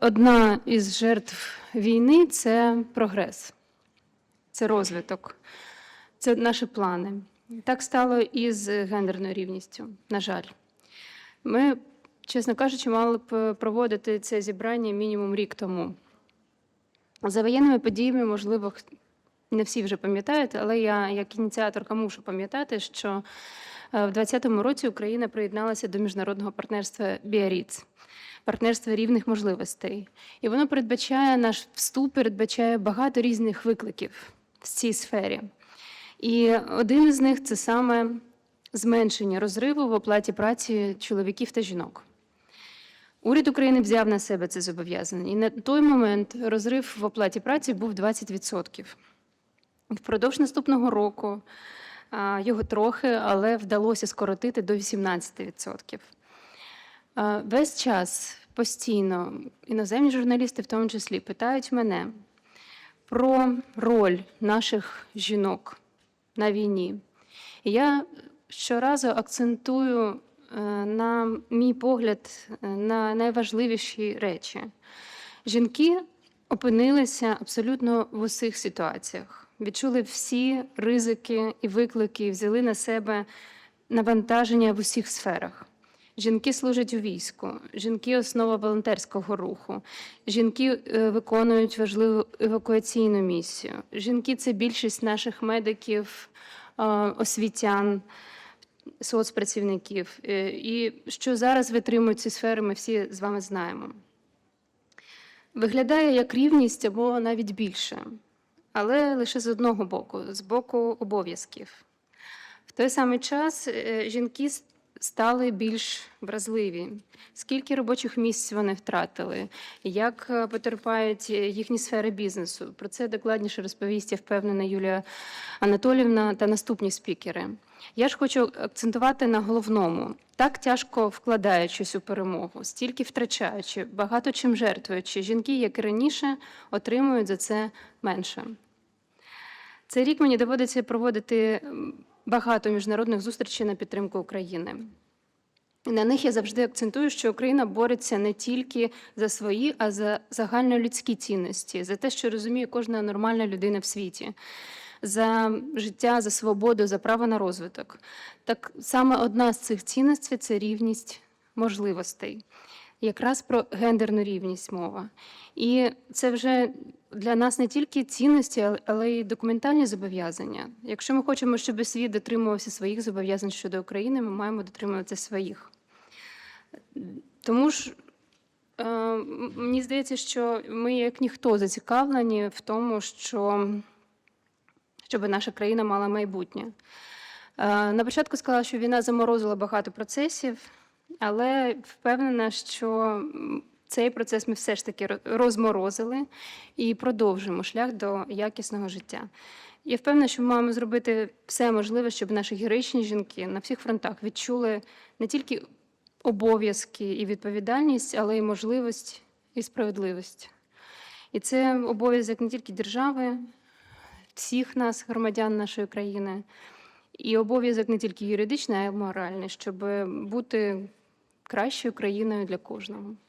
одна із жертв війни це прогрес, це розвиток, це наші плани. Так стало і з гендерною рівністю, на жаль. Ми, чесно кажучи, мали б проводити це зібрання мінімум рік тому. За воєнними подіями, можливо, не всі вже пам'ятають, але я, як ініціаторка, мушу пам'ятати, що е, в 2020 році Україна приєдналася до міжнародного партнерства Біаріц, партнерства рівних можливостей. І воно передбачає наш вступ, передбачає багато різних викликів в цій сфері. І один із них це саме зменшення розриву в оплаті праці чоловіків та жінок. Уряд України взяв на себе це зобов'язання, і на той момент розрив в оплаті праці був 20%. Впродовж наступного року його трохи, але вдалося скоротити до 18%. Весь час постійно іноземні журналісти, в тому числі, питають мене про роль наших жінок на війні. Я щоразу акцентую е, на мій погляд е, на найважливіші речі. Жінки опинилися абсолютно в усіх ситуаціях, відчули всі ризики і виклики, взяли на себе навантаження в усіх сферах. Жінки служать у війську, жінки основа волонтерського руху, жінки е, виконують важливу евакуаційну місію. Жінки це більшість наших медиків, е, освітян, соцпрацівників. Е, І що зараз витримують ці сфери, ми всі з вами знаємо. Виглядає як рівність або навіть більше, але лише з одного боку, з боку обов'язків. В той самий час жінки стали більш вразливі. Скільки робочих місць вони втратили, як е, потерпають їхні сфери бізнесу. Про це докладніше розповість, я впевнена, Юлія Анатолівна та наступні спікери. Я ж хочу акцентувати на головному. Так тяжко вкладаючись у перемогу, стільки втрачаючи, багато чим жертвуючи, жінки, як і раніше, отримують за це менше. Цей рік мені доводиться проводити багато міжнародних зустрічей на підтримку України. На них я завжди акцентую, що Україна бореться не тільки за свої, а за загальнолюдські цінності, за те, що розуміє кожна нормальна людина в світі, за життя, за свободу, за право на розвиток. Так саме одна з цих цінностей це рівність можливостей. Якраз про гендерну рівність мова. І це вже для нас не тільки цінності, але- й документальні зобов'язання. Якщо ми хочемо, щоб світ дотримувався своїх зобов'язань щодо України, ми маємо дотримуватися своїх. Тому ж е, мені здається, що ми, як ніхто, зацікавлені в тому, що щоб наша країна мала майбутнє. Е, На початку сказала, що війна заморозила багато процесів, але впевнена, що цей процес ми все ж таки розморозили і продовжуємо шлях до якісного життя. Я впевнена, що ми маємо зробити все можливе, щоб наші героїчні жінки на всіх фронтах відчули не тільки обов'язки і відповідальність, але й можливість і справедливість. І це обов'язок не тільки держави, всіх нас, громадян нашої країни, і обов'язок не тільки юридичний, а й моральний, щоб бути кращою країною для кожного.